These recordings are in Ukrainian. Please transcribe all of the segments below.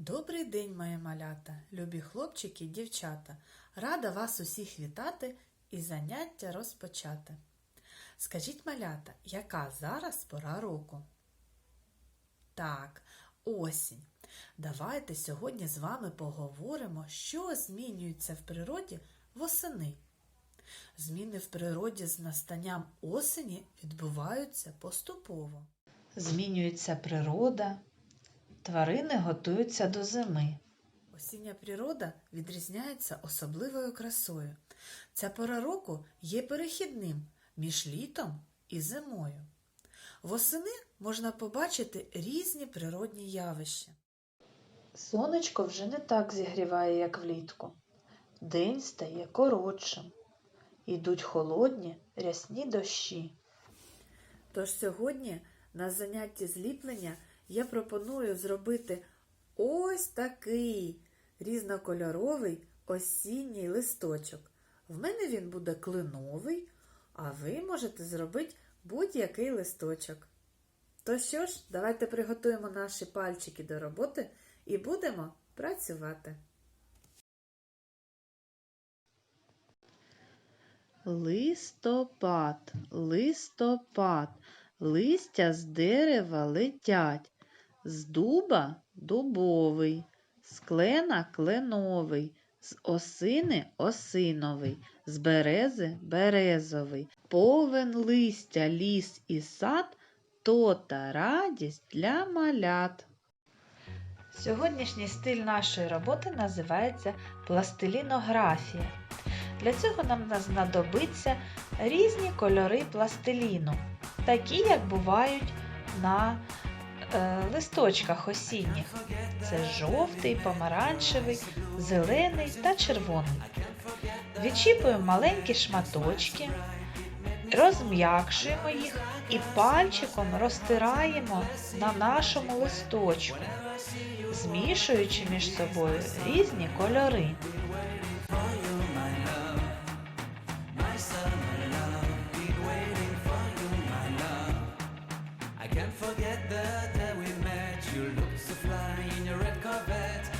Добрий день, мої малята, любі хлопчики і дівчата. Рада вас усіх вітати і заняття розпочати. Скажіть, малята, яка зараз пора року? Так, осінь. Давайте сьогодні з вами поговоримо, що змінюється в природі восени. Зміни в природі з настанням осені відбуваються поступово. Змінюється природа, тварини готуються до зими. Осіння природа відрізняється особливою красою. Ця пора року є перехідним між літом і зимою. Восени можна побачити різні природні явища. Сонечко вже не так зігріває, як влітку. День стає коротшим. Ідуть холодні рясні дощі. Тож сьогодні на занятті зліплення я пропоную зробити ось такий різнокольоровий осінній листочок. В мене він буде клиновий, а ви можете зробити будь-який листочок. То що ж, давайте приготуємо наші пальчики до роботи і будемо працювати. Листопад, листопад, листя з дерева летять, з дуба дубовий, з клена кленовий, з осини осиновий, з берези березовий, повен листя ліс і сад, то та радість для малят. Сьогоднішній стиль нашої роботи називається пластилінографія. Для цього нам знадобиться різні кольори пластиліну, такі, як бувають на листочках осінніх. Це жовтий, помаранчевий, зелений та червоний. Відчіпуємо маленькі шматочки, розм'якшуємо їх і пальчиком розтираємо на нашому листочку, змішуючи між собою різні кольори. Forget the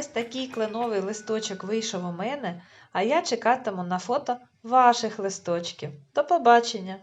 Ось такий кленовий листочок вийшов у мене, а я чекатиму на фото ваших листочків. До побачення!